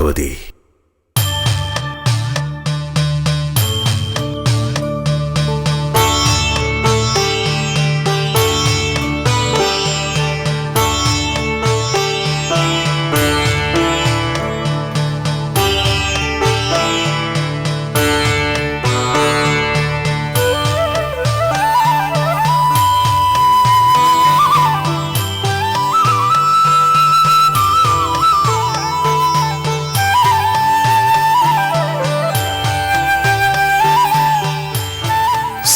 അമ്മേ ഭഗവതി.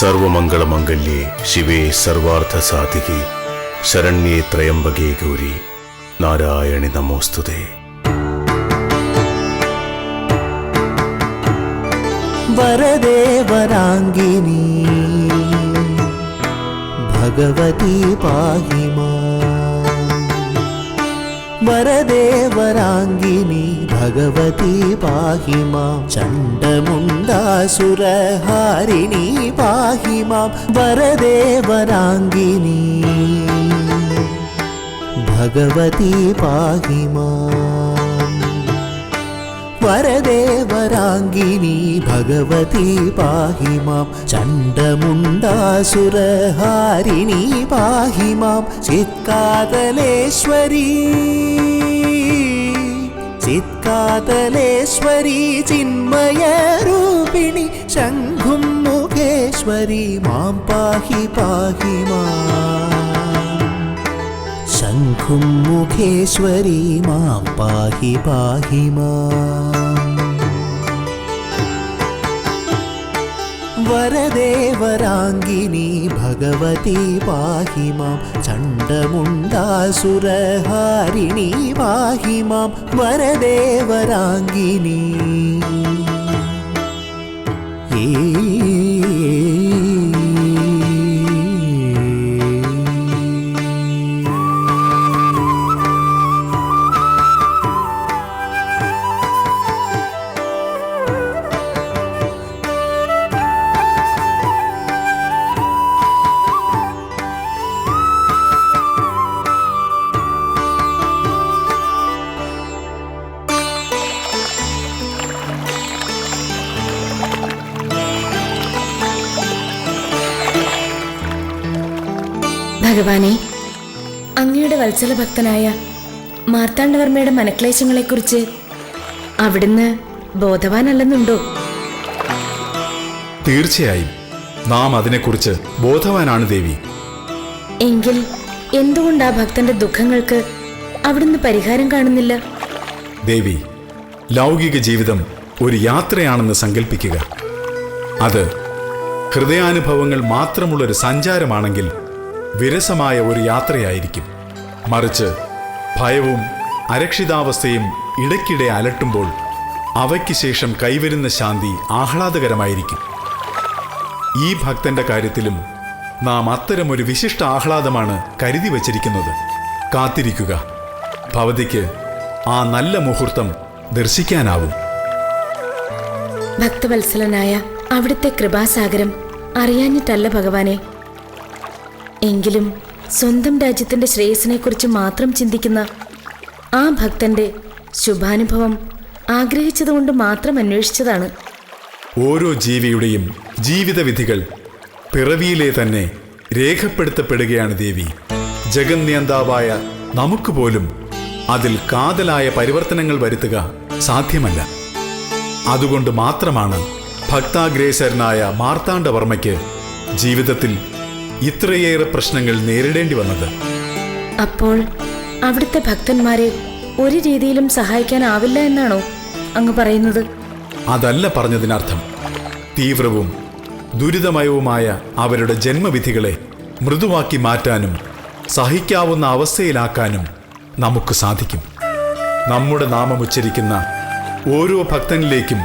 സർവമംഗളമംഗല്യേ ശിവേ സർവാർത്ഥ സാധികി ശരണ്യേ ത്രയംബകേ ഗൗരി. നാരായണി നമോസ്തുതേ. വരദേ വരാംഗിനി. ഭഗവതി പാഹി വരദേവരാങ്കിനി ഭഗവതി പാഹി മാം ചണ്ഡമുണ്ടാസുരഹാരിണി പാഹി മാം വരദേവരാങ്കിനി ഭഗവതി പാഹി വരദേവരാങ്കിനി ഭഗവതി പാഹി മാം ചണ്ഡമുണ്ടാസുരഹാരിണി പാഹി മാം ചിത്കാതലേശ്വരീ. ചിത്കാതലേശ്വരി ചിന്മയരൂപിണി. ശംഖും മുഖേശ്വരി മാം പാഹി പാഹി പാർക്കും മുഖേശ്വരി മാം പാഹി പാഹി മാം. വരദേവരാങ്കിനി ഭഗവതി പാഹി മാം. ചണ്ഡമുണ്ടാസുരഹാരിണി പാഹി മാം. വരദേവരാങ്കിനി ഏ വത്സല ഭക്തനായ മാർത്താണ്ഡവർമ്മയുടെ മനക്ലേശങ്ങളെക്കുറിച്ച് അവിടുന്ന് ബോധവാനല്ലെന്നുണ്ടോ? തീർച്ചയായും. നാം അതിനെക്കുറിച്ച് ബോധവാനാണ് ദേവി. എങ്കിൽ എന്തുകൊണ്ട് ആ ഭക്തന്റെ ദുഃഖങ്ങൾക്ക് അവിടുന്ന് പരിഹാരം കാണുന്നില്ല? ദേവി ലൗകിക ജീവിതം ഒരു യാത്രയാണെന്ന് സങ്കല്പിക്കുക അത് ഹൃദയാനുഭവങ്ങൾ മാത്രമുള്ളൊരു സഞ്ചാരമാണെങ്കിൽ വിരസമായ ഒരു യാത്രയായിരിക്കും. മറിച്ച് ഭയവും അരക്ഷിതാവസ്ഥയും ഇടയ്ക്കിടെ അലട്ടുമ്പോൾ അവയ്ക്ക് ശേഷം കൈവരുന്ന ശാന്തി ആഹ്ലാദകരമായിരിക്കും. ഈ ഭക്തന്റെ കാര്യത്തിലും നാം അത്തരമൊരു വിശിഷ്ട ആഹ്ലാദമാണ് കരുതി വച്ചിരിക്കുന്നത്. കാത്തിരിക്കുക. ഭവതിക്ക് ആ നല്ല മുഹൂർത്തം ദർശിക്കാനാവും. ഭക്തവത്സലനായ അവിടുത്തെ കൃപാസാഗരം അറിയാഞ്ഞിട്ടല്ല ഭഗവാനെ. എങ്കിലും സ്വന്തം രാജ്യത്തിന്റെ ശ്രേയസിനെക്കുറിച്ച് മാത്രം ചിന്തിക്കുന്ന ആ ഭക്തന്റെ ശുഭാനുഭവം ആഗ്രഹിച്ചതുകൊണ്ട് മാത്രം അന്വേഷിച്ചതാണ്. ഓരോ ജീവിയുടെയും ജീവിതവിധികൾ പിറവിയിലെ തന്നെ രേഖപ്പെടുത്തപ്പെടുകയാണ് ദേവി. ജഗന്യന്താവായ നമുക്ക് പോലും അതിൽ കാതലായ പരിവർത്തനങ്ങൾ വരുത്തുക സാധ്യമല്ല. അതുകൊണ്ട് മാത്രമാണ് ഭക്താഗ്രേസരനായ മാർത്താണ്ഡവർമ്മയ്ക്ക് ജീവിതത്തിൽ ഇത്രയേറെ പ്രശ്നങ്ങൾ നേരിടേണ്ടി വന്നത്. അപ്പോൾ അവിടുത്തെ ഭക്തന്മാരെ ഒരു രീതിയിലും സഹായിക്കാനാവില്ല എന്നാണോ അങ്ങ് പറയുന്നത്? അതല്ല പറഞ്ഞതിനർത്ഥം. തീവ്രവും ദുരിതമയവുമായ അവരുടെ ജന്മവിധികളെ മൃദുവാക്കി മാറ്റാനും സഹിക്കാവുന്ന അവസ്ഥയിലാക്കാനും നമുക്ക് സാധിക്കും. നമ്മുടെ നാമം ഉച്ചരിക്കുന്ന ഓരോ ഭക്തനിലേക്കും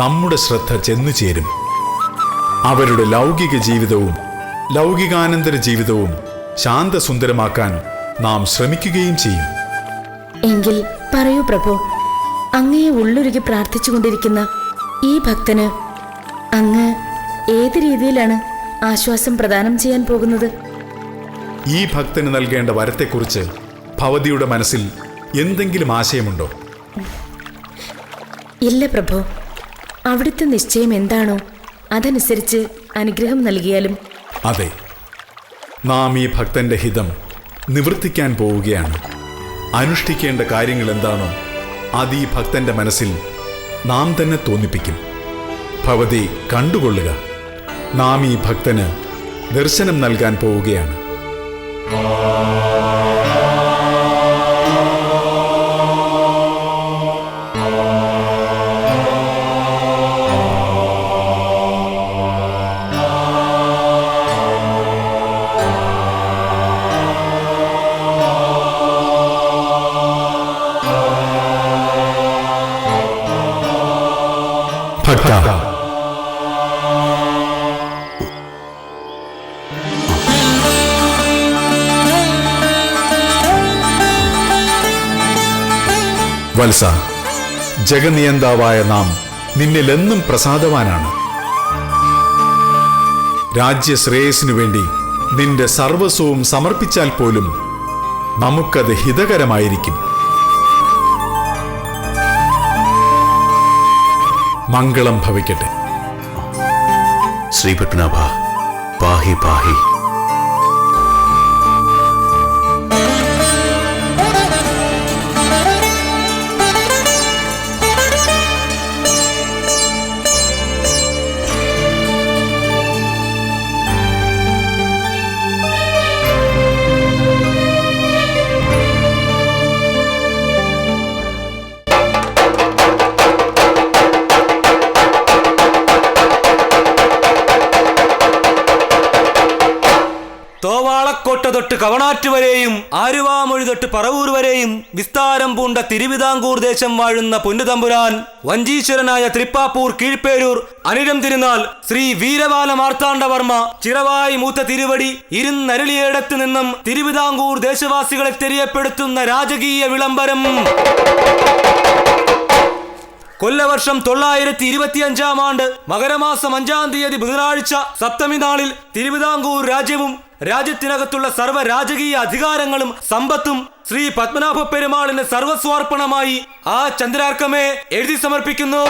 നമ്മുടെ ശ്രദ്ധ ചെന്നു ചേരും അവരുടെ ലൗകിക ജീവിതവും ലൗകികാനന്തര ജീവിതവും ശാന്തസുന്ദരമാക്കാൻ നാം ശ്രമിക്കുകയും ചെയ്യും. എങ്കിൽ പറയൂ പ്രഭു അങ്ങയെ ഉള്ളുരുകി പ്രാർത്ഥിച്ചുകൊണ്ടിരിക്കുന്ന ഈ ഭക്തന് അങ്ങ് ഏത് രീതിയിലാണ് ആശ്വാസം പ്രദാനം ചെയ്യാൻ പോകുന്നത്? ഈ ഭക്തന് നൽകേണ്ട വരത്തെക്കുറിച്ച് ഭവതിയുടെ മനസ്സിൽ എന്തെങ്കിലും ആശയമുണ്ടോ? ഇല്ല പ്രഭു അവിടുത്തെ നിശ്ചയം എന്താണോ അതനുസരിച്ച് അനുഗ്രഹം നൽകിയാലും അതെ നാം ഈ ഭക്തന്റെ ഹിതം നിവർത്തിക്കാൻ പോവുകയാണ്. അനുഷ്ഠിക്കേണ്ട കാര്യങ്ങൾ എന്താണോ അത് ഈ ഭക്തന്റെ മനസ്സിൽ നാം തന്നെ തോന്നിപ്പിക്കും. ഭവതി കണ്ടുകൊള്ളുക. നാം ഈ ഭക്തന് ദർശനം നൽകാൻ പോവുകയാണ്. വത്സ ജഗനിയന്താവായ നാം നിന്നിലെന്നും പ്രസാദവാനാണ്. രാജ്യശ്രേയസിനു വേണ്ടി നിന്റെ സർവസ്വവും സമർപ്പിച്ചാൽ പോലും നമുക്കത് ഹിതകരമായിരിക്കും. മംഗളം ഭവിക്കട്ടെ. ശ്രീപത്മനാഭ പാഹി പാഹി. കവണാറ്റ് വരെയും ആരുവാമൊഴി തൊട്ട് പറവൂർ വരെയും വിസ്താരം പൂണ്ട തിരുവിതാംകൂർ ദേശം വാഴുന്ന പൊന്നുതമ്പുരാൻ വഞ്ചീശ്വരനായ തൃപ്പാപ്പൂർ കീഴ്പേരൂർ അനിരം തിരുനാൾ ശ്രീ വീരബാല മാർത്താണ്ഡവർമ്മ ചിറവായി മൂത്ത തിരുവടി ഇരുന്നരുളിയേടത്ത് നിന്നും തിരുവിതാംകൂർ ദേശവാസികളെ തെരിയപ്പെടുത്തുന്ന രാജകീയ വിളംബരം. കൊല്ലവർഷം തൊള്ളായിരത്തി ഇരുപത്തിയഞ്ചാം ആണ്ട് മകരമാസം അഞ്ചാം തീയതി ബുധനാഴ്ച സപ്തമി നാളിൽ തിരുവിതാംകൂർ രാജ്യവും രാജ്യത്തിനകത്തുള്ള സർവ രാജകീയ അധികാരങ്ങളും സമ്പത്തും ശ്രീ പത്മനാഭ പെരുമാളിന് സർവസ്വാർപ്പണമായി ആ ചന്ദ്രാർക്കമേ എഴുതി സമർപ്പിക്കുന്നു.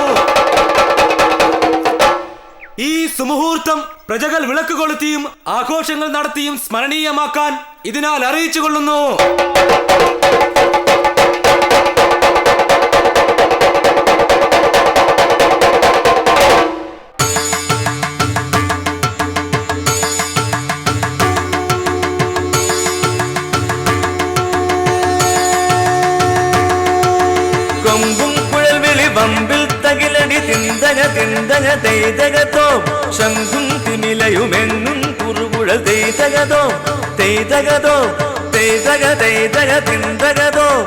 ഈ സുമുഹൂർത്തം പ്രജകൾ വിളക്ക് കൊളുത്തിയും ആഘോഷങ്ങൾ നടത്തിയും സ്മരണീയമാക്കാൻ ഇതിനാൽ അറിയിച്ചു കൊള്ളുന്നു. തെയ്തകതോ തെയ്തക തെയ്തക തിന്തകതോ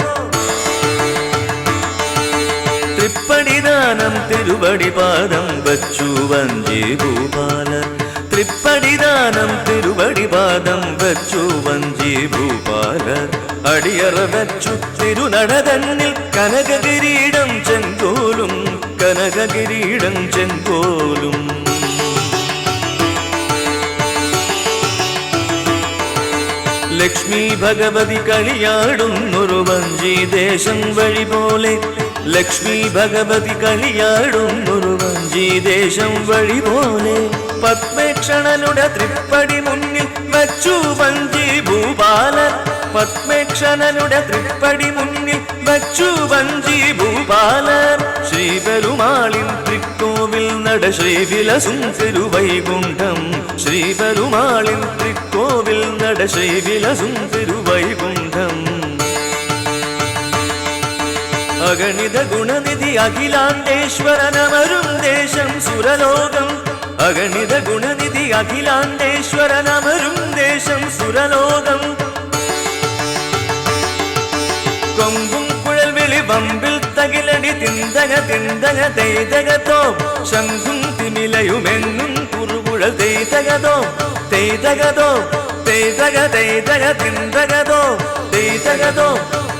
തൃപ്പടിദാനം തിരുവടി പാദം വച്ചു വഞ്ചി ഭൂപാലൻ. തൃപ്പടിദാനം തിരുവടി പാദം വച്ചു വഞ്ചി ഭൂപാലൻ. അടിയറ വച്ചു തിരുനടതന്നിൽ കനകകിരീടം ചെങ്കോലും കനകകിരീടം ചെങ്കോലും. ലക്ഷ്മി ഭഗവതി കളിയാടുന്നൊരു വഞ്ചി ദേശം വഴി പോലെ. ലക്ഷ്മി ഭഗവതി കളിയാടുന്നൊരു വഞ്ചി ദേശം വഴി പോലെ. പത്മേക്ഷണനുടെ തൃപ്പടി മുന്നിൽ വച്ചു വഞ്ചി ഭൂപാലൻ. പത്മേക്ഷണനുടെ തൃപ്പടി മുന്നിൽ വച്ചു വഞ്ചി ഭൂപാലൻ. ശ്രീപെരുമാളിൻ கொண்ட ஸ்ரீவிலசும் திருவைகுண்டம். ஸ்ரீபெருமாளின் திருக்கோவில் நட ஸ்ரீவிலசும் திருவைகுண்டம். அகணித குணநிதி அகிலாண்டேஸ்வரன் அமரும் தேசம் சுரலோகம். அகணித குணநிதி அகிலாண்டேஸ்வரன் அமரும் தேசம் சுரலோகம். கொம்பும் குழல் வெளி തകിലടി തിന്തക തിന്തക തെയ്തകത്തോ ശംഖും തിമിലയുമെങ്ങും കുറുകുഴൽ തെയ്തകതോ തെയ്തകതോ തെയ്തക തെയ്തക തിന്തകതോ. തെയ്തകതോ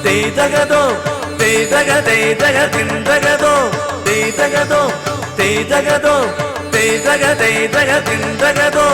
തെയ്തകതോ തെയ്തക തെയ്തക തിന്തകതോ. തെയ്തകതോ തെയ്തകതോ തെയ്തക തെയ്തക തിന്തകതോ.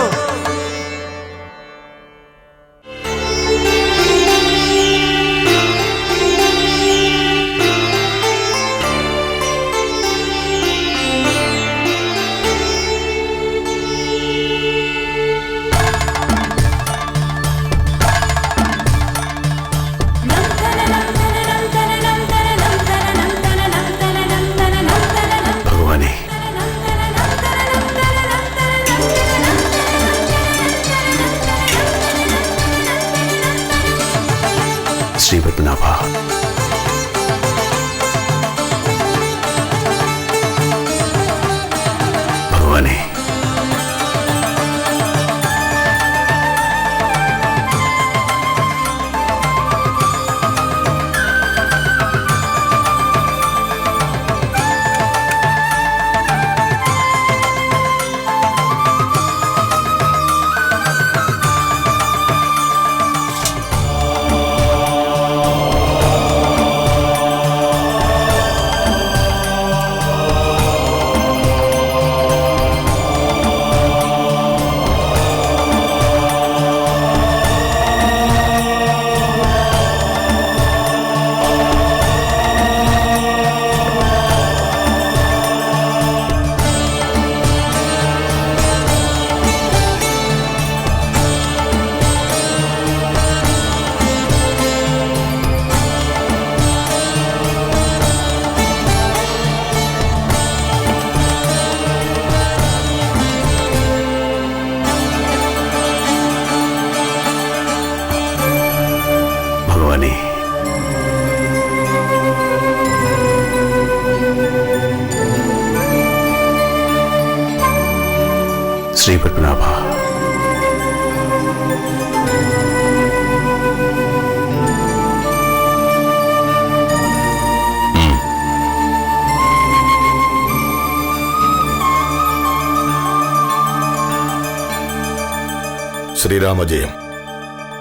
ശ്രീരാമജയം.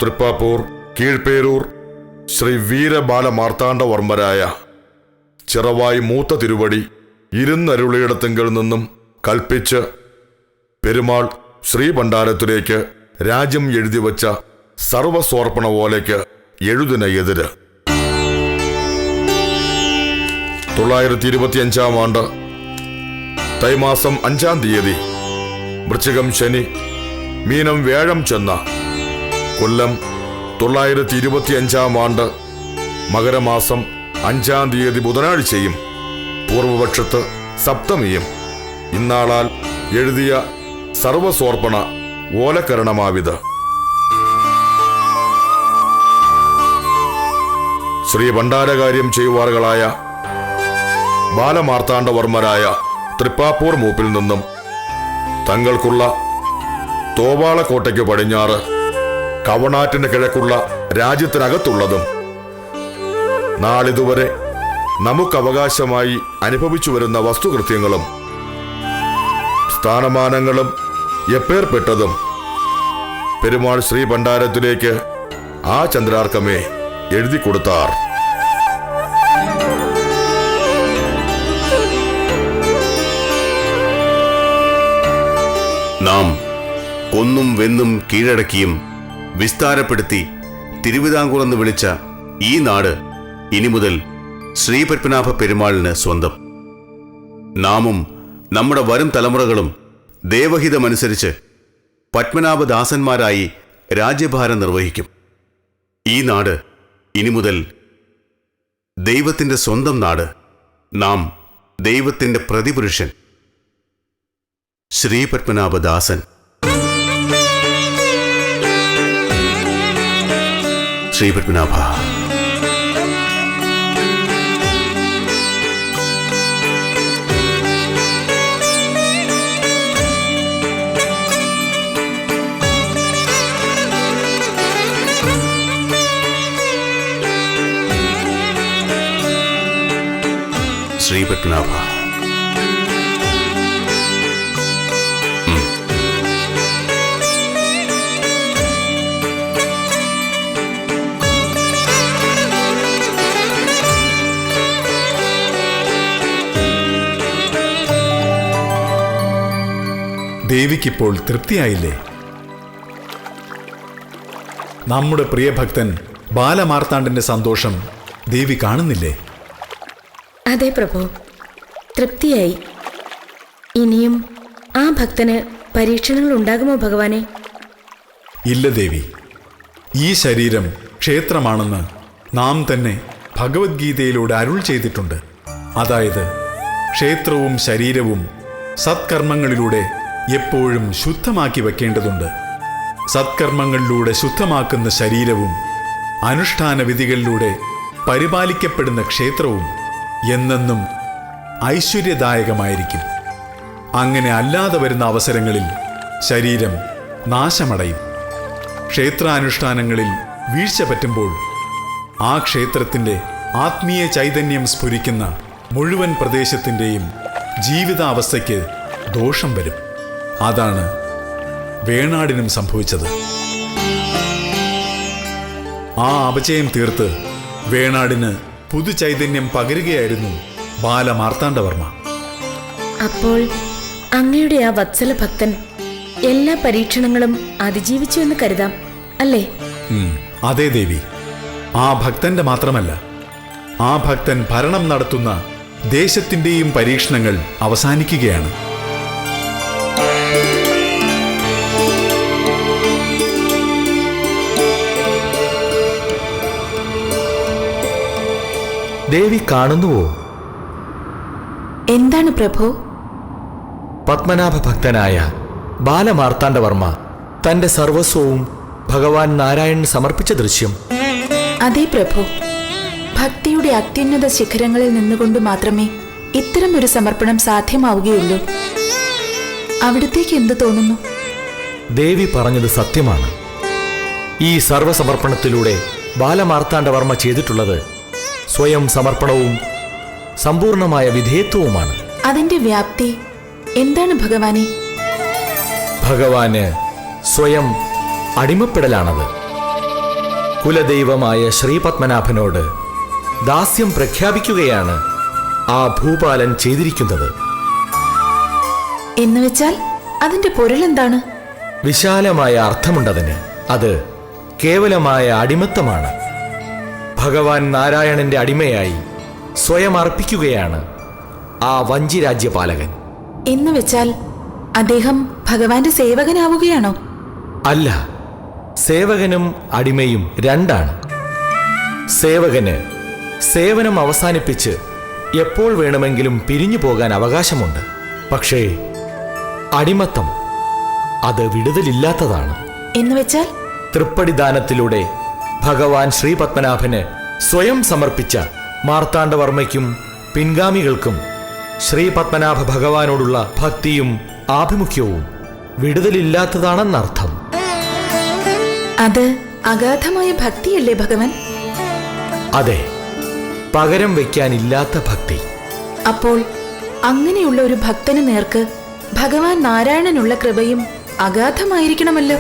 തൃപ്പാപ്പൂർ കീഴ്പേരൂർ ശ്രീ വീരബാലമാർത്താണ്ഡവർമ്മരായ ചിറവായി മൂത്ത തിരുവടി ഇരുന്നരുളിയിടത്തിങ്കിൽ നിന്നും കൽപ്പിച്ച് പെരുമാൾ ശ്രീഭണ്ഡാരത്തിലേക്ക് രാജ്യം എഴുതിവച്ച സർവസ്വർപ്പണ പോലേക്ക് എഴുതിന എതിര്. തൊള്ളായിരത്തി ഇരുപത്തിയഞ്ചാം ആണ്ട് തൈമാസം അഞ്ചാം തീയതി വൃശ്ചികം ശനി മീനം വേഴം ചെന്ന കൊല്ലം തൊള്ളായിരത്തി ഇരുപത്തിയഞ്ചാം ആണ്ട് മകരമാസം അഞ്ചാം തീയതി ബുധനാഴ്ചയും പൂർവപക്ഷത്ത് സപ്തമിയും. ഇന്നാളാൽ എഴുതിയ സർവസോർപ്പണ ഓലക്കരണമാവിത് ശ്രീ ഭണ്ഡാരകാര്യം ചെയ്യുവാറുകളായ ബാലമാർത്താണ്ഡവർമ്മരായ തൃപ്പാപ്പൂർ മൂപ്പിൽ നിന്നും തങ്ങൾക്കുള്ള തോവാളക്കോട്ടയ്ക്ക് പടിഞ്ഞാറ് കവണാറ്റിന് കിഴക്കുള്ള രാജ്യത്തിനകത്തുള്ളതും. നാളിതുവരെ നമുക്കവകാശമായി അനുഭവിച്ചു വരുന്ന വസ്തുകൃത്യങ്ങളും സ്ഥാനമാനങ്ങളും എപ്പേർപ്പെട്ടതും പെരുമാൾ ശ്രീ ഭണ്ഡാരത്തിലേക്ക് ആ ചന്ദ്രാർക്കമേ എഴുതി കൊടുത്താർ. നാം കൊന്നും വെന്നും കീഴടക്കിയും വിസ്താരപ്പെടുത്തി തിരുവിതാംകൂർ എന്ന് വിളിച്ച ഈ നാട് ഇനി മുതൽ ശ്രീപത്മനാഭ പെരുമാളിന് സ്വന്തം. നാമും നമ്മുടെ വരും തലമുറകളും ദേവഹിതമനുസരിച്ച് പത്മനാഭദാസന്മാരായി രാജ്യഭാരം നിർവഹിക്കും. ഈ നാട് ഇനി മുതൽ ദൈവത്തിന്റെ സ്വന്തം നാട്. നാം ദൈവത്തിന്റെ പ്രതിപുരുഷൻ. ശ്രീപത്മനാഭദാസൻ ശ്രീപത്മനാഭ ശ്രീപത്മനാഭ ദേവിക്കിപ്പോൾ തൃപ്തിയായില്ലേ? നമ്മുടെ പ്രിയഭക്തൻ ബാലമാർത്താണ്ഡന്റെ സന്തോഷം ദേവി കാണുന്നില്ലേ? അതെ പ്രഭു തൃപ്തിയായി. ഇനിയും ആ ഭക്തന് പരീക്ഷണങ്ങൾ ഉണ്ടാകുമോ ഭഗവാനെ? ഇല്ല ദേവി ഈ ശരീരം ക്ഷേത്രമാണെന്ന് നാം തന്നെ ഭഗവത്ഗീതയിലൂടെ അരുൾ ചെയ്തിട്ടുണ്ട്. അതായത് ക്ഷേത്രവും ശരീരവും സത്കർമ്മങ്ങളിലൂടെ എപ്പോഴും ശുദ്ധമാക്കി വെക്കേണ്ടതുണ്ട്. സത്കർമ്മങ്ങളിലൂടെ ശുദ്ധമാക്കുന്ന ശരീരവും അനുഷ്ഠാന വിധികളിലൂടെ പരിപാലിക്കപ്പെടുന്ന ക്ഷേത്രവും എന്നെന്നും ഐശ്വര്യദായകമായിരിക്കും. അങ്ങനെ അല്ലാതെ വരുന്ന അവസരങ്ങളിൽ ശരീരം നാശമടയും. ക്ഷേത്രാനുഷ്ഠാനങ്ങളിൽ വീഴ്ച പറ്റുമ്പോൾ ആ ക്ഷേത്രത്തിന്റെ ആത്മീയ ചൈതന്യം സ്ഫുരിക്കുന്ന മുഴുവൻ പ്രദേശത്തിന്റെയും ജീവിതാവസ്ഥയ്ക്ക് ദോഷം വരും. അതാണ് വേണാടിനും സംഭവിച്ചത്. ആ അപചയം തീർത്ത് വേണാടിന് പുതു ചൈതന്യം പകരുകയായിരുന്നു ബാലമാർത്താണ്ഡവർമ്മ. അപ്പോൾ അങ്ങയുടെ ആ വത്സല ഭക്തൻ എല്ലാ പരീക്ഷണങ്ങളും അതിജീവിച്ചു എന്ന് കരുതാം അല്ലേ? അതേ അതെ ദേവി. ആ ഭക്തന്റെ മാത്രമല്ല ആ ഭക്തൻ ഭരണം നടത്തുന്ന ദേശത്തിന്റെയും പരീക്ഷണങ്ങൾ അവസാനിക്കുകയാണ്. ദേവി കാണുന്നുവോ? എന്താണ് പ്രഭു? പത്മനാഭ ഭക്തനായ ബാലമാർത്താണ്ഡവർമ്മ തന്റെ സർവസ്വവും ഭഗവാൻ നാരായണന് സമർപ്പിച്ച ദൃശ്യം. അതെ പ്രഭു. ഭക്തിയുടെ അത്യുന്നത ശിഖരങ്ങളിൽ നിന്നുകൊണ്ട് മാത്രമേ ഇത്തരം ഒരു സമർപ്പണം സാധ്യമാവുകയുള്ളൂ. അവിടത്തേക്ക് എന്ത് തോന്നുന്നു? ദേവി പറഞ്ഞത് സത്യമാണ്. ഈ സർവസമർപ്പണത്തിലൂടെ ബാലമാർത്താണ്ഡവർമ്മ ചെയ്തിട്ടുള്ളത് സ്വയം സമർപ്പണവും സമ്പൂർണമായ വിധേയത്വവുമാണ്. അതിന്റെ വ്യാപ്തി എന്താണ് ഭഗവാനെ? ഭഗവാന് സ്വയം അടിമപ്പെടലാണത് കുലദൈവമായ ശ്രീപത്മനാഭനോട് ദാസ്യം പ്രഖ്യാപിക്കുകയാണ് ആ ഭൂപാലൻ ചെയ്തിരിക്കുന്നത്. എന്നുവെച്ചാൽ അതിന്റെ പൊരുളെന്താണ് വിശാലമായ അർത്ഥമുണ്ടതിന് അത് കേവലമായ അടിമത്തമാണ്. ഭഗവാൻ നാരായണന്റെ അടിമയായി സ്വയം അർപ്പിക്കുകയാണ് ആ വഞ്ചി രാജ്യപാലകൻ എന്ന് വെച്ചാൽ അദ്ദേഹം ഭഗവാന്റെ സേവകനാവുകയാണോ? അല്ല സേവകനും അടിമയും രണ്ടാണ്. സേവകന് സേവനം അവസാനിപ്പിച്ച് എപ്പോൾ വേണമെങ്കിലും പിരിഞ്ഞു പോകാൻ അവകാശമുണ്ട്. പക്ഷേ അടിമത്തം അത് വിടുതലില്ലാത്തതാണ്. എന്നുവെച്ചാൽ തൃപ്പടിദാനത്തിലൂടെ ഭഗവാൻ ശ്രീപത്മനാഭന് സ്വയം സമർപ്പിച്ച മാർത്താണ്ഡവർമ്മയ്ക്കും പിൻഗാമികൾക്കും ശ്രീ പത്മനാഭ ഭഗവാനോടുള്ള ഭക്തിയും ആഭിമുഖ്യവും വിടുതലില്ലാത്തതാണെന്നർത്ഥം. അത് അഗാധമായ ഭക്തിയല്ലേ ഭഗവാൻ? അതെ പകരം വയ്ക്കാനില്ലാത്ത ഭക്തി. അപ്പോൾ അങ്ങനെയുള്ള ഒരു ഭക്തന് നേർക്ക് ഭഗവാൻ നാരായണനുള്ള കൃപയും അഗാധമായിരിക്കണമല്ലോ.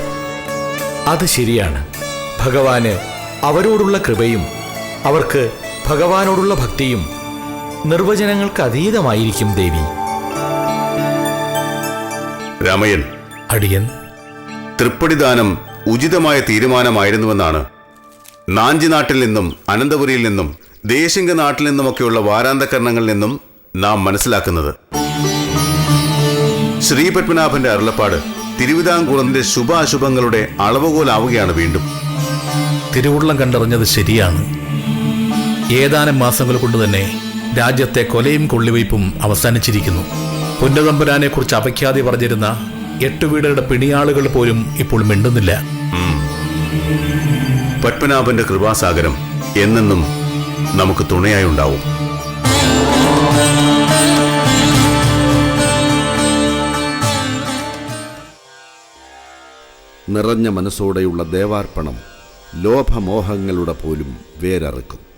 അത് ശരിയാണ്. ഭഗവാന് അവരോടുള്ള കൃപയും അവർക്ക് ഭഗവാനോടുള്ള ഭക്തിയും നിർവചനങ്ങൾക്ക് അതീതമായിരിക്കും ദേവി. രാമയൻ അടിയൻ. തൃപ്പടിദാനം ഉചിതമായ തീരുമാനമായിരുന്നുവെന്നാണ്. നാഞ്ചി നാട്ടിൽ നിന്നും അനന്തപുരിയിൽ നിന്നും ദേശിംഗ നാട്ടിൽ നിന്നുമൊക്കെയുള്ള വാരാന്തകരണങ്ങളിൽ നിന്നും നാം മനസ്സിലാക്കുന്നത്. ശ്രീപത്മനാഭന്റെ അരുളപ്പാട് തിരുവിതാംകൂറിന്റെ ശുഭാശുഭങ്ങളുടെ അളവുകോലാവുകയാണ് വീണ്ടും. തിരുവുള്ളം കണ്ടറിഞ്ഞത് ശരിയാണ്. ഏതാനും മാസങ്ങൾ കൊണ്ട് തന്നെ രാജ്യത്തെ കൊലയും കൊള്ളിവയ്പും അവസാനിച്ചിരിക്കുന്നു. പുന്നതമ്പുരാനെ കുറിച്ച് അപഖ്യാതി പറഞ്ഞിരുന്ന എട്ട് വീടുകളുടെ പിണിയാളുകൾ പോലും ഇപ്പോൾ മിണ്ടുന്നില്ല. പത്മനാഭന്റെ കൃപാസാഗരം എന്നെന്നും നമുക്ക് തുണയായി ഉണ്ടാവും. നിറഞ്ഞ മനസ്സോടെയുള്ള ദേവാർപ്പണം ലോഭമോഹങ്ങളുടെ പോലും വേരറുക്കും.